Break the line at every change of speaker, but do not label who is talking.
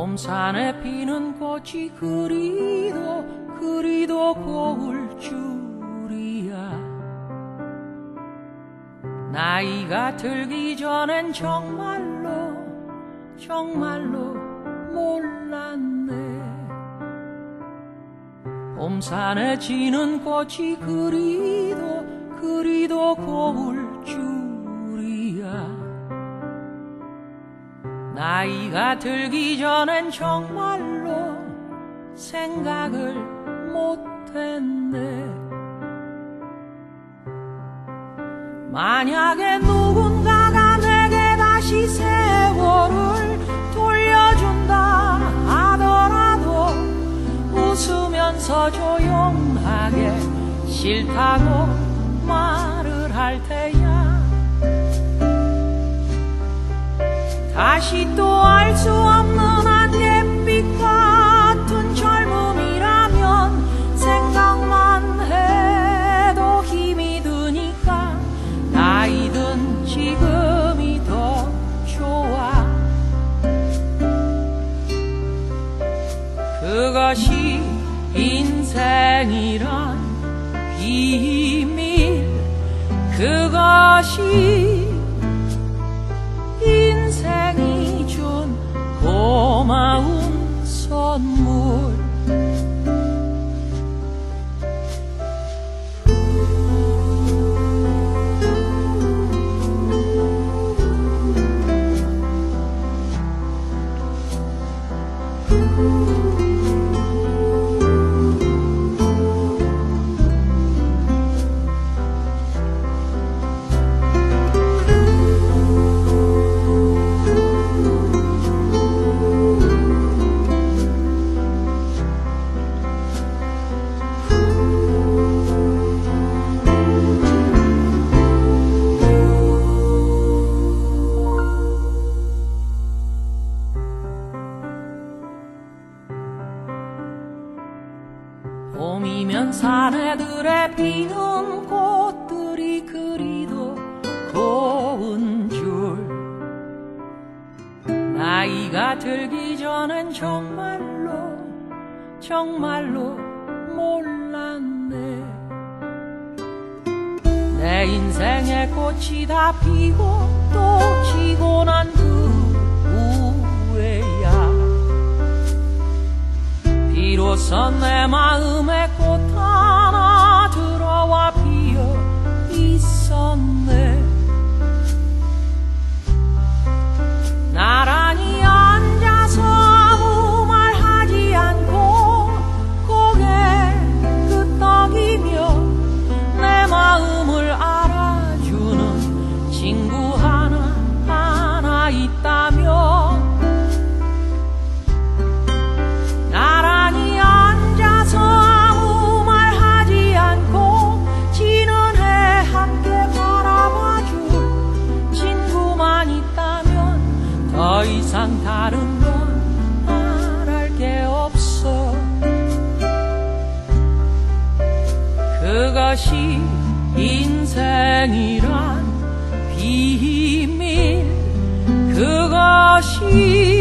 봄산에 피는 꽃이 그리도 그리도 고울 줄이야. 나이가 들기 전엔 정말로 정말로 몰랐네. 봄산에 지는 꽃이 그리도 그리도 고울 줄 나이가 들기 전엔 정말로 생각을 못했네. 만약에 누군가가 내게 다시 세월을 돌려준다 하더라도 웃으면서 조용하게 싫다고 말을 할 테야 다시 또 알 수 없는 안갯빛 같은 젊음이라면 생각만 해도 힘이 드니까 나이든 지금이 더 좋아. 그것이 인생이란 비밀 그것이 고마운 선 물 봄이면 사내들의 피는 꽃들이 그리도 고운 줄 나이가 들기 전엔 정말로 정말로 몰랐네. 내 인생의 꽃이 다 피고 또 지고 난그 비로소 내 마음에 꽃 하나 들어와 피어 있었네 것이 인생이란 비밀 그것이